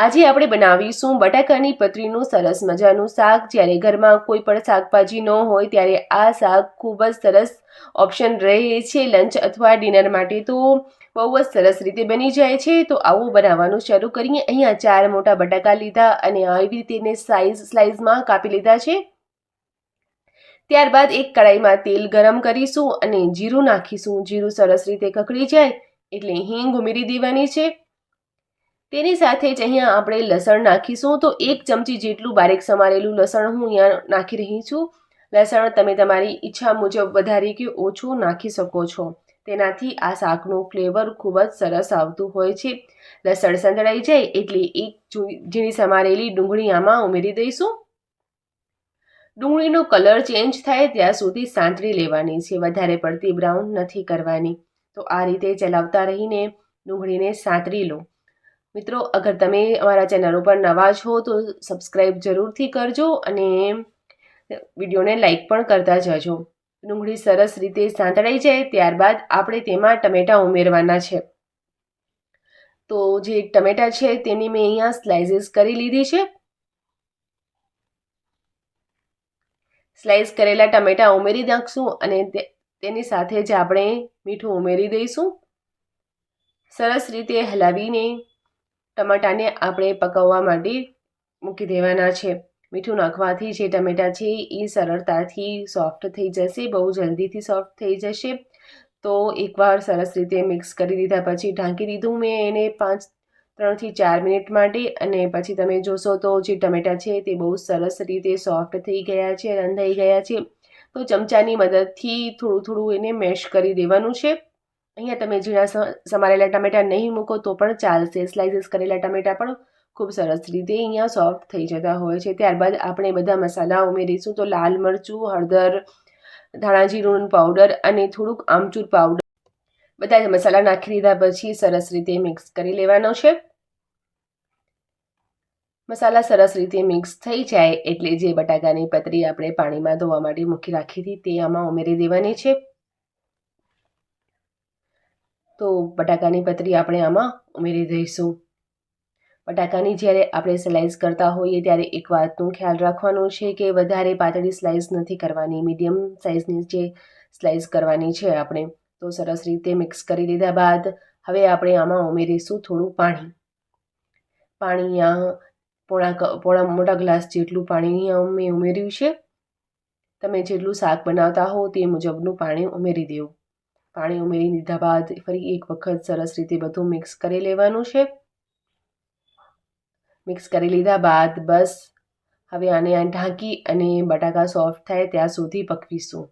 આજે આપણે બનાવીશું બટાકાની પતરીનું સરસ મજાનું શાક. જ્યારે ઘરમાં કોઈ પણ શાકભાજી ન હોય ત્યારે આ શાક ખૂબ જ સરસ ઓપ્શન રહે છે લંચ અથવા ડિનર માટે. તો બહુ જ સરસ રીતે બની જાય છે. તો આવું બનાવવાનું શરૂ કરીએ. અહીંયા ચાર મોટા બટાકા લીધા અને આવી રીતે એને સાઇઝ સ્લાઇઝમાં કાપી લીધા છે. ત્યારબાદ એક કડાઈમાં તેલ ગરમ કરીશું અને જીરું નાખીશું. જીરું સરસ રીતે કકડી જાય એટલે હિંગ ઉમેરી દેવાની છે. તેની સાથે જ અહીંયા આપણે લસણ નાખીશું. તો એક ચમચી જેટલું બારીક સમારેલું લસણ હું અહીંયા નાખી રહી છું. લસણ તમે તમારી ઈચ્છા મુજબ વધારે કે ઓછું નાખી શકો છો. તેનાથી આ શાકનું ફ્લેવર ખૂબ જ સરસ આવતું હોય છે. લસણ સંતળાઈ જાય એટલે એક ઝીણી સમારેલી ડુંગળી આમાં ઉમેરી દઈશું. ડુંગળીનો કલર ચેન્જ થાય ત્યાં સુધી સાંતળી લેવાની છે. વધારે પડતી બ્રાઉન નથી કરવાની. તો આ રીતે ચલાવતા રહીને ડુંગળીને સાંતળી લો. મિત્રો, અગર તમે અમારા ચેનલ ઉપર નવા છો તો સબસ્ક્રાઈબ જરૂરથી કરજો અને વિડીયોને લાઈક પણ કરતા જજો. ડુંગળી સરસ રીતે સાંતળાઈ જાય ત્યારબાદ આપણે તેમાં ટમેટાં ઉમેરવાના છે. તો જે ટમેટાં છે તેની મેં અહીંયા સ્લાઇસીસ કરી લીધી છે. સ્લાઇસ કરેલા ટમેટાં ઉમેરી નાખશું અને તેની સાથે જ આપણે મીઠું ઉમેરી દઈશું. સરસ રીતે હલાવીને ટમાટાને આપણે પકવવા માટે મૂકી દેવાના છે. મીઠું નાખવાથી જે ટમેટાં છે એ સરળતાથી સોફ્ટ થઈ જશે, બહુ જલ્દીથી સોફ્ટ થઈ જશે. તો એકવાર સરસ રીતે મિક્સ કરી દીધા પછી ઢાંકી દીધું મેં એને પાંચ, ત્રણથી ચાર મિનિટ માટે અને પછી તમે જોશો તો જે ટમેટાં છે તે બહુ સરસ રીતે સોફ્ટ થઈ ગયા છે, રંધાઈ ગયા છે. તો ચમચાની મદદથી થોડું થોડું એને મેશ કરી દેવાનું છે. અહીંયા તમે ઝીણા સમારેલા ટમેટાં નહીં મૂકો તો પણ ચાલશે. સ્લાઇસીસ કરેલા ટમેટા પણ ખૂબ સરસ રીતે અહીંયા સોફ્ટ થઈ જતા હોય છે. ત્યારબાદ આપણે બધા મસાલા ઉમેરીશું તો લાલ મરચું, હળદર, ધાણા જીરું પાવડર અને થોડુંક આમચૂર પાવડર બધા મસાલા નાખી દીધા પછી સરસ રીતે મિક્સ કરી લેવાનો છે. મસાલા સરસ રીતે મિક્સ થઈ જાય એટલે જે બટાકાની પતરી આપણે પાણીમાં ધોવા માટે મૂકી રાખી હતી તે આમાં ઉમેરી દેવાની છે. તો બટાકાની પતરી આપણે આમાં ઉમેરી દઈશું. બટાકાની જ્યારે આપણે સ્લાઇસ કરતા હોઈએ ત્યારે એક વાતનું ખ્યાલ રાખવાનું છે કે વધારે પાતળી સ્લાઇસ નથી કરવાની મીડિયમ સાઇઝની જે સ્લાઇસ કરવાની છે આપણે. તો સરસ રીતે મિક્સ કરી લીધા બાદ હવે આપણે આમાં ઉમેરીશું થોડું પાણી. પાણી આ પોણા પોણા મોટા ગ્લાસ જેટલું પાણી મેં ઉમેર્યું છે. તમે જેટલું શાક બનાવતા હો તે મુજબનું પાણી ઉમેરી દેવું. પાણી ઉમેરી દીધા બાદ ફરી એક વખત સરસ રીતે બધું મિક્સ કરી લેવાનું છે. મિક્સ કરી લીધા બાદ બસ હવે આને ઢાંકી અને બટાકા સોફ્ટ થાય ત્યાં સુધી પકવીશું.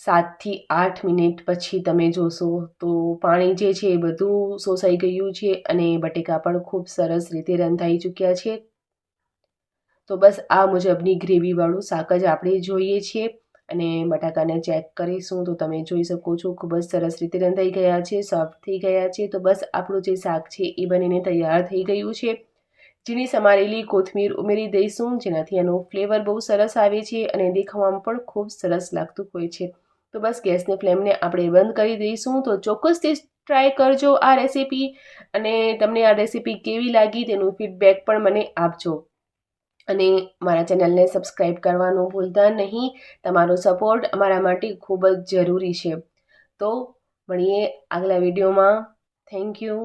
સાતથી આઠ મિનિટ પછી તમે જોશો તો પાણી જે છે એ બધું શોષાઈ ગયું છે અને બટેકા પણ ખૂબ સરસ રીતે રંધાઈ ચૂક્યા છે. તો બસ આ મુજબની ગ્રેવીવાળું શાક જ આપણે જોઈએ છીએ. અને બટાકાને ચેક કરીશું તો તમે જોઈ શકો છો ખૂબ જ સરસ રીતે રંધાઈ ગયા છે સોફ્ટ થઈ ગયા છે. તો બસ આપણું જે શાક છે એ બનીને તૈયાર થઈ ગયું છે. ઝીણી સમારેલી કોથમીર ઉમેરી દઈશું, જેનાથી એનો ફ્લેવર બહુ સરસ આવે છે અને દેખાવામાં પણ ખૂબ સરસ લાગતું હોય છે. તો બસ ગેસની ફ્લેમને આપણે બંધ કરી દઈશું. તો ચોક્કસથી ટ્રાય કરજો આ રેસીપી અને તમને આ રેસીપી કેવી લાગી તેનું ફીડબેક પણ મને આપજો. અને મારા ચેનલને સબસ્ક્રાઈબ કરવાનું ભૂલતા નહીં. તમારો સપોર્ટ અમારા માટે ખૂબ જ જરૂરી છે. તો મળીએ આગલા વિડીયોમાં. Thank you.